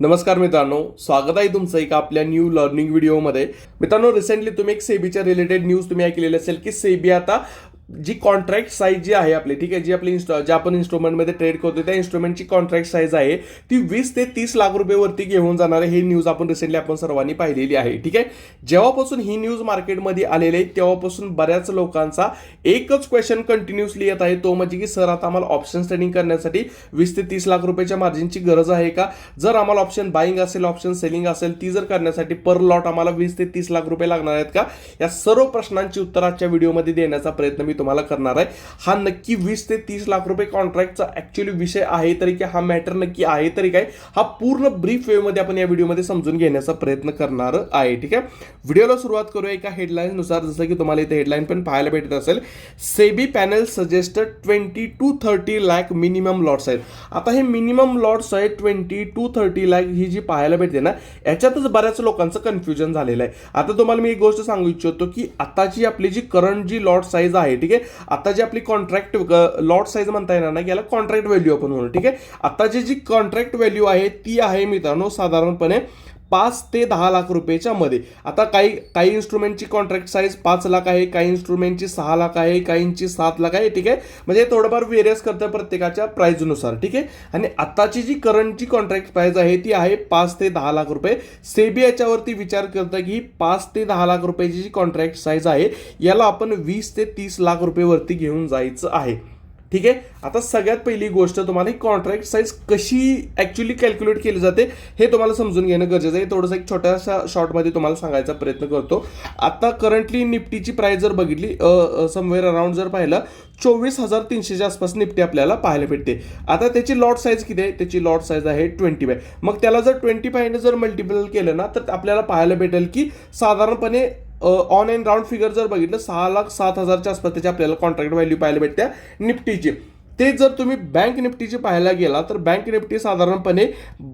नमस्कार मित्रांनो स्वागत आहे तुमचं एका आपल्या न्यू लर्निंग व्हिडिओमध्ये मित्रांनो रिसेंटली तुम्ही एक सेबीच्या रिलेटेड न्यूज तुम्ही ऐकलेली असेल की सेबी आता जी कॉन्ट्रॅक्ट साईज जी आहे आपली ठीक आहे जी आपली इन्स्टॉ ज्या आपण इन्स्ट्रुमेंटमध्ये ट्रेड करतो त्या इन्स्ट्रुमेंटची कॉन्ट्रॅक्ट साईज आहे ती वीस ते तीस लाख रुपयेवरती घेऊन जाणार आहे ही न्यूज आपण रिसेंटली आपण सर्वांनी पाहिलेली आहे ठीक आहे? जेव्हापासून ही न्यूज मार्केटमध्ये आलेली आहे तेव्हापासून बऱ्याच लोकांचा एकच क्वेश्चन कंटिन्युअसली येत आहे तो म्हणजे की सर आता आम्हाला ऑप्शन ट्रेडिंग करण्यासाठी वीस ते तीस लाख रुपयाच्या मार्जिनची गरज आहे का? जर आम्हाला ऑप्शन बाईंग असेल ऑप्शन सेलिंग असेल ती जर करण्यासाठी पर लॉट आम्हाला वीस ते तीस लाख रुपये लागणार आहेत का? या सर्व प्रश्नांची उत्तर आजच्या व्हिडिओमध्ये देण्याचा प्रयत्न मी तुम्हाला करणार आहे. हा नक्की वीस ते तीस लाख रुपये कॉन्ट्रॅक्टचा ॲक्च्युली विषय आहे तरी की हा मॅटर नक्की आहे तरी काय? हा पूर्ण ब्रीफ वेमध्ये आपण या व्हिडिओमध्ये समजून घेण्याचा प्रयत्न करणार आहे ठीक आहे? व्हिडिओला सुरुवात करूया एका हेडलाईननुसार जसं की तुम्हाला इथे हेडलाईन पण पाहायला भेटत असेल. SEBI panel suggested twenty two thirty lakh minimum lots आहेत. आता हे मिनिमम लॉट्स आहेत ट्वेंटी टू थर्टी लॅक ही जी पाहायला भेटते ना याच्यातच बऱ्याच लोकांचं कन्फ्युजन झालेलं आहे. आता तुम्हाला मी एक गोष्ट सांगू इच्छितो की आताची आपली जी करंट जी लॉट साईज आहे ठीक ठीक आहे? आता जी आपली कॉन्ट्रॅक्ट लॉट साईज म्हणता येणार नाही याला कॉन्ट्रॅक्ट व्हॅल्यू आपण म्हणू ठीक आहे? आताची जी कॉन्ट्रॅक्ट व्हॅल्यू आहे ती आहे मित्रांनो साधारणपणे पाच ते दहा लाख रुपयेच्या मध्ये. आता काही काही इन्स्ट्रुमेंटची कॉन्ट्रॅक्ट साईज पाच लाख आहे काही इन्स्ट्रुमेंटची सहा लाख आहे काहींची सात लाख आहे ठीक आहे? म्हणजे थोडंफार वेरियस करतं प्रत्येकाच्या प्राईजनुसार ठीक आहे? आणि आत्ताची जी करंटची कॉन्ट्रॅक्ट प्राईज आहे ती आहे पाच ते दहा लाख रुपये. सेबी याच्यावरती विचार करतं की पाच ते दहा लाख रुपयाची जी कॉन्ट्रॅक्ट साईज आहे याला आपण वीस ते तीस लाख रुपयेवरती घेऊन जायचं आहे. ठीक आहे? आता सगळ्यात पहिली गोष्ट तुम्हाला ही कॉन्ट्रॅक्ट साईज कशी ॲक्च्युली कॅल्क्युलेट केली जाते हे तुम्हाला समजून घेणं गरजेचं आहे. थोडंसं एक छोट्याशा शॉर्टमध्ये तुम्हाला सांगायचा प्रयत्न करतो. आता करंटली निफ्टीची प्राईस जर बघितली समवेअर अराउंड जर पाहिलं चोवीस हजार तीनशेच्या आसपास निफ्टी आपल्याला पाहायला भेटते. आता त्याची लॉट साईज किती आहे? त्याची लॉट साईज आहे ट्वेंटी फाय मग त्याला जर ट्वेंटी फायने जर मल्टिपल केलं ना तर आपल्याला पाहायला भेटेल की साधारणपणे ऑन अँड राऊंड फिगर जर बघितलं सहा लाख सात हजारच्या आसपास त्याची आपल्याला कॉन्ट्रॅक्ट व्हॅल्यू पाहायला भेटते निफ्टीची. ते जर तुम्ही बँक निफ्टीची पाहायला गेला तर बँक निफ्टी साधारणपणे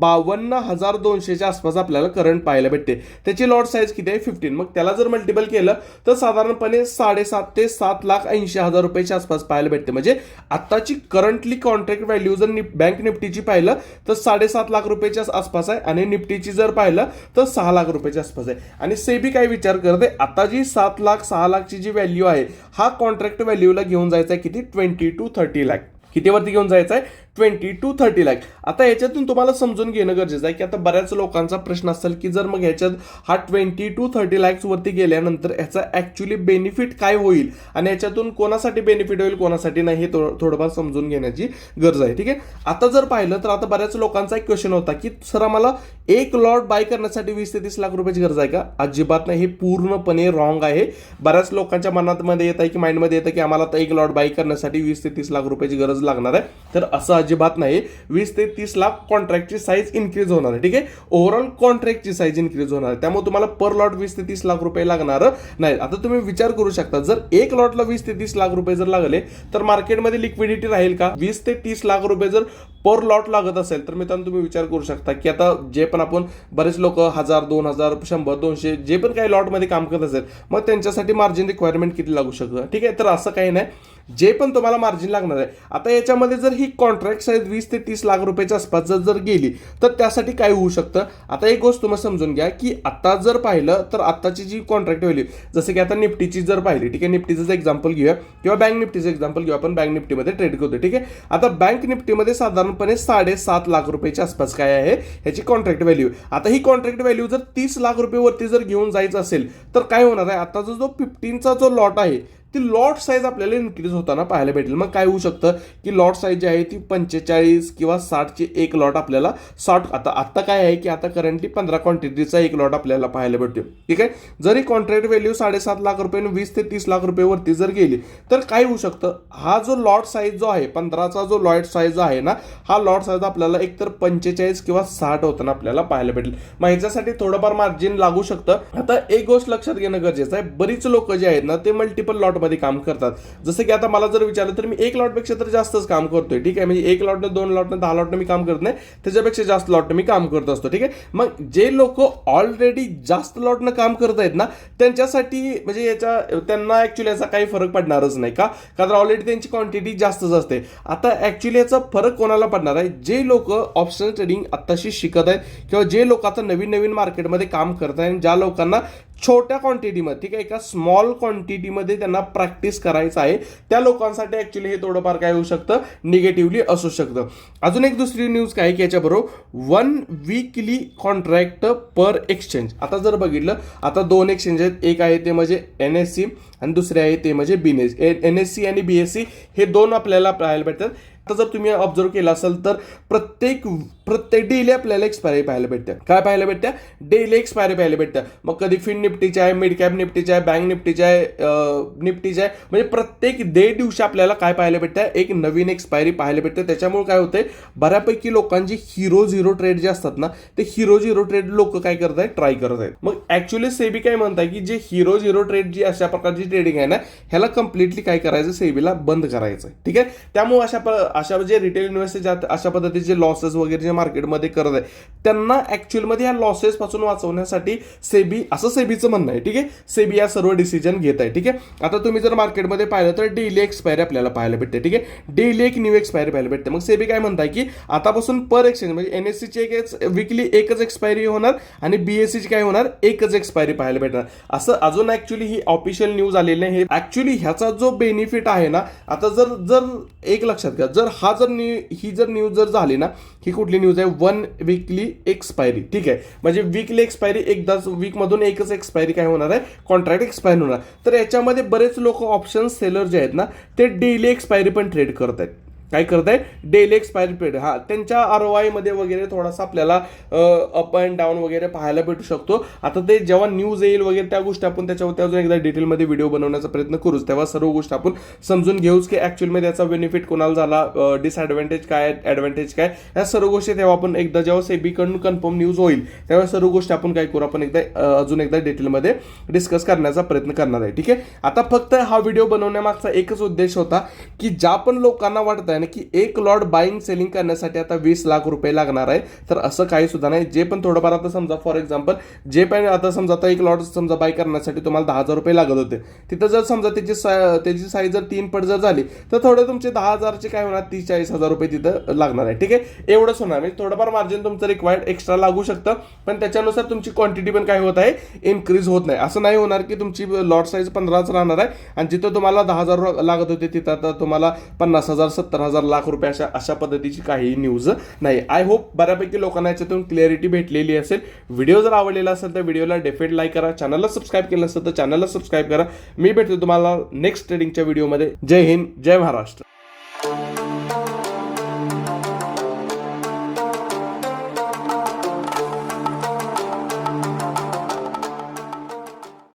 बावन्न हजार दोनशेच्या आसपास आपल्याला करंट पाहायला भेटते. त्याची लॉट साईज किती आहे? फिफ्टीन मग त्याला जर मल्टिपल केलं तर साधारणपणे साडेसात ते सात लाख ऐंशी हजार रुपयाच्या आसपास पाहायला भेटते. म्हणजे आत्ताची करंटली कॉन्ट्रॅक्ट व्हॅल्यू जर बँक निफ्टीची पाहिलं तर साडेसात लाख रुपयाच्या आसपास आहे. आणि निफ्टीची जर पाहिलं तर सहा लाख रुपयाच्या आसपास आहे. आणि सेबी काय विचार करते? आता जी सात लाख सहा लाखची जी व्हॅल्यू आहे हा कॉन्ट्रॅक्ट व्हॅल्यूला घेऊन जायचा आहे किती? ट्वेंटी टू थर्टी लाख कितीवरती घेऊन जायचं आहे ट्वेंटी टू थर्टी लॅक आता याच्यातून तुम्हाला समजून घेणं गरजेचं आहे की आता बऱ्याच लोकांचा प्रश्न असेल की जर मग ह्याच्यात हा ट्वेंटी टू थर्टी लॅक्सवरती गेल्यानंतर ह्याचा ॲक्च्युली बेनिफिट काय होईल? आणि याच्यातून कोणासाठी बेनिफिट होईल कोणासाठी नाही हे थो- थोडंफार समजून घेण्याची गरज आहे ठीक आहे? आता जर पाहिलं तर आता बऱ्याच लोकांचा एक क्वेश्चन होता की सर आम्हाला एक लॉट बाय करण्यासाठी वीस ते तीस लाख रुपयाची गरज आहे का? अजिबात नाही हे पूर्णपणे रॉंग आहे. बऱ्याच लोकांच्या मनात मध्ये येत आहे की माइंडमध्ये येतं की आम्हाला आता एक लॉट बाय करण्यासाठी वीस ते तीस लाख रुपयाची गरज लागणार आहे. तर असं अजिबात नाही. वीस ते तीस लाख कॉन्ट्रॅक्टची साईज इन्क्रीज होणार आहे. ठीक आहे? ओव्हरऑल कॉन्ट्रॅक्टची साईज इन्क्रीज होणार आहे. त्यामुळे तुम्हाला पर लॉट वीस ते तीस लाख रुपये लागणार. नाही आता तुम्ही विचार करू शकता. जर एक लॉटला वीस ते तीस लाख रुपये जर लागले तर मार्केटमध्ये लिक्विडिटी राहील का? वीस ते तीस लाख रुपये जर पर लॉट लागत असेल तर मित्रांनो तुम्ही विचार करू शकता की आता जे पण आपण बरेच लोक हजार दोन हजार शंभर दोनशे जे पण काही लॉटमध्ये काम करत असेल मग त्यांच्यासाठी मार्जिन रिक्वायरमेंट किती लागू शकतं? ठीक आहे? तर असं काही नाही. जे पण तुम्हाला मार्जिन लागणार आहे आता याच्यामध्ये जर ही कॉन्ट्रॅक्ट साईज वीस ते तीस लाख रुपयाच्या आसपास जर जर गेली तर त्यासाठी काय होऊ शकतं? आता एक गोष्ट तुम्हाला समजून घ्या की आता जर पाहिलं तर आत्ताची जी कॉन्ट्रॅक्ट व्हॅल्यू जसं की आता निफ्टीची जर पाहिली ठीक आहे? निफ्टीचं एक्झाम्पल घेऊया. किंवा बँक निफ्टीचं एक्झाम्पल घेऊया. आपण बँक निफ्टीमध्ये ट्रेड करतो ठीक आहे? आता बँक निफ्टीमध्ये साधारण साधारणपणे साडेसात लाख रुपयाच्या आसपास काय आहे ह्याची कॉन्ट्रॅक्ट व्हॅल्यू आता ही कॉन्ट्रॅक्ट व्हॅल्यू जर तीस लाख रुपयेवरती जर घेऊन जायचं असेल तर काय होणार आहे? आता जो फिफ्टीनचा जो लॉट आहे ती लॉट साईज आपल्याला इन्क्रीज होताना पाहायला भेटेल. मग काय होऊ शकतं? की लॉट साईज जी आहे ती पंचेचाळीस किंवा साठची एक लॉट आपल्याला साठ आता आत्ता काय आहे की आता करंटली पंधरा क्वांटिटीचा एक लॉट आपल्याला पाहायला भेटतो ठीक आहे? जरी कॉन्ट्रॅक्ट व्हॅल्यू साडेसात लाख रुपये वीस ते तीस लाख रुपयेवरती जर गेली तर काय होऊ शकतं? हा जो लॉट साईज जो आहे पंधराचा जो लॉट साईज आहे ना हा लॉट साईज आपल्याला एकतर पंचेचाळीस किंवा साठ होताना आपल्याला पाहायला भेटेल. मग ह्याच्यासाठी थोडंफार मार्जिन लागू शकतं. आता एक गोष्ट लक्षात घेणं गरजेचं आहे. बरीच लोक जे आहेत ना ते मल्टिपल लॉट मार्केटमध्ये काम करतात. जसं की आता मला जर विचारलं तर मी एक लॉटपेक्षा तर जास्तच काम करतोय. ठीक आहे? म्हणजे एक लॉटनं दोन लॉटनं दहा लॉटनं मी काम करत नाही. त्याच्यापेक्षा जास्त लॉटनं मी काम करत असतो. ठीक आहे? मग जे लोक ऑलरेडी जास्त लॉटनं काम करत आहेत ना त्यांच्यासाठी म्हणजे याच्या त्यांना ॲक्च्युली याचा काही फरक पडणारच नाही का? कारण ऑलरेडी त्यांची क्वांटिटी जास्तच असते. आता ॲक्च्युली याचा फरक कोणाला पडणार आहे? जे लोक ऑप्शन ट्रेडिंग आत्ताशी शिकत आहेत किंवा जे लोक आता नवीन नवीन मार्केटमध्ये काम करत आहेत आणि ज्या लोकांना छोट्या क्वांटिटीमध्ये ठीक आहे? एका स्मॉल क्वांटिटीमध्ये त्यांना प्रॅक्टिस करायचं आहे. त्या लोकांसाठी ॲक्च्युली हे थोडंफार काय होऊ शकतं? निगेटिव्हली असू शकतं. अजून एक दुसरी न्यूज काय की याच्याबरोबर one weekly contract per exchange आता जर बघितलं आता दोन एक्सचेंज आहेत. एक आहे ते म्हणजे एन एस सी आणि दुसरे आहे ते म्हणजे बिनेस एन एस सी आणि बी एस सी हे दोन आपल्याला पाहायला भेटतात. आता जर तुम्ही ऑब्झर्व केलं असेल तर प्रत्येक प्रत्येक डेली आपल्याला एक्सपायरी पाहायला भेटते. काय पाहायला भेटत्या डेली एक्सपायरी पाहायला भेटत्या मग कधी फिन निफ्टीच्या आहे मिड कॅप निफ्टीच्या आहे बँक निफ्टीच्या आहे अं, आहे. म्हणजे प्रत्येक डे दिवशी आपल्याला काय पाहायला भेटतं? एक नवीन एक्सपायरी पाहायला भेटते. त्याच्यामुळे काय होतंय? बऱ्यापैकी लोकांची हिरो झिरो ट्रेड जे असतात ना ते हिरो झिरो ट्रेड लोक काय करत आहेत? ट्राय करत आहेत. मग ऍक्च्युली सेबी काय म्हणताय की जे हिरो झिरो ट्रेड जी अशा प्रकारची ट्रेडिंग आहे ना ह्याला कम्प्लिटली काय करायचं? सेबीला बंद करायचं आहे ठीक आहे? त्यामुळे अशा प- अशा जे रिटेल इन्व्हेस्टर अशा पद्धतीचे लॉसेस वगैरे जे मार्केटमध्ये करत आहे. त्यांना ॲक्च्युअलमध्ये ह्या लॉसेस पासून वाचवण्यासाठी सेबी असं सेबीचं म्हणणं आहे ठीक आहे? सेबी या सर्व डिसिजन घेत आहे ठीक आहे? आता तुम्ही जर मार्केटमध्ये पाहिलं तर डेली एक्सपायरी आपल्याला पाहायला भेटते ठीक आहे? डेली एक न्यू एक्सपायरी पाहायला भेटते. मग सेबी काय म्हणताय की आतापासून पर एक्सचेंज म्हणजे एन एस सीची एक विकली एकच एक्सपायरी होणार आणि बीएससीची काय होणार? एकच एक्सपायरी पाहायला भेटणार. असं अजून ॲक्च्युली ही ऑफिशियल न्यूज आलेली नाही. हे ॲक्च्युली ह्याचा जो बेनिफिट आहे ना आता जर जर एक लक्षात घ्या. जर हा जर न्यू ही जर न्यूज जर झाली ना ही कुठली न्यूज आहे वन वीकली एक्सपायरी ठीक आहे? म्हणजे वीकली एक्सपायरी एकदाच वीकमधून एकच एक्सपायरी काय होणार आहे? कॉन्ट्रॅक्ट एक्सपायर होणार. तर याच्यामध्ये बरेच लोक ऑप्शन सेलर जे आहेत ना ते डेली एक्सपायरी पण ट्रेड करत आहेत काय करत आहे? डेली एक्सपायरी पिरियड हा त्यांच्या आर ओ आयमध्ये वगैरे थोडासा आपल्याला अप अँड डाऊन वगैरे पाहायला भेटू शकतो. आता ते जेव्हा न्यूज येईल वगैरे त्या गोष्टी आपण त्याच्यावरती अजून एकदा डिटेलमध्ये व्हिडिओ बनवण्याचा प्रयत्न करूच. तेव्हा सर्व गोष्ट आपण समजून घेऊच की ॲक्च्युअलमध्ये त्याचा बेनिफिट कोणाला झाला डिसॲडव्हान्टेज काय ॲडव्हान्टेज काय या सर्व गोष्टी तेव्हा आपण एकदा जेव्हा सेबीकडून कन्फर्म न्यूज होईल तेव्हा सर्व गोष्टी आपण काय करू? आपण एकदा अजून एकदा डिटेलमध्ये डिस्कस करण्याचा प्रयत्न करणार आहे. ठीक आहे? आता फक्त हा व्हिडिओ बनवण्यामागचा एकच उद्देश होता की ज्या पण लोकांना वाटत आहे ना की एक लॉट बाईंग सेलिंग करण्यासाठी आता वीस लाख रुपये लागणार आहे. तर असं काही सुद्धा नाही. जे पण थोडंफार आता समजा फॉर एक्झाम्पल जे पण आता समजा आता एक लॉट समजा बाय करण्यासाठी तुम्हाला दहा हजार रुपये लागत होते. तिथं जर समजा त्याची सा- त्याची साईज जर तीन पट जर झाली तर थोडे तुमचे दहा हजारचे काय होणार तीस चाळीस हजार रुपये तिथं लागणार आहे. ठीक आहे? एवढंच होणार म्हणजे थोडंफार मार्जिन तुमचं रिक्वायर्ड एक्स्ट्रा लागू शकतं. पण त्याच्यानुसार तुमची क्वांटिटी पण काय होत आहे इन्क्रीज होत नाही. असं नाही होणार की तुमची लॉट साईज पंधराच राहणार आहे. आणि जिथं तुम्हाला दहा हजार लागत होते तिथं आता तुम्हाला पन्नास हजार सत्तर हजार लाख रुपये अशा अशा पद्धतीची काही न्यूज नाही. आय होप बऱ्यापैकी लोकांना याच्यातून क्लिअरिटी भेटलेली असेल. व्हिडिओ जर आवडलेला असेल तर व्हिडिओला डेफिनेट लाईक करा. चॅनलला सबस्क्राईब केलं असेल तर चॅनलला सबस्क्राईब करा. मी भेटतो तुम्हाला नेक्स्ट ट्रेडिंगच्या व्हिडिओमध्ये जय हिंद जय महाराष्ट्र.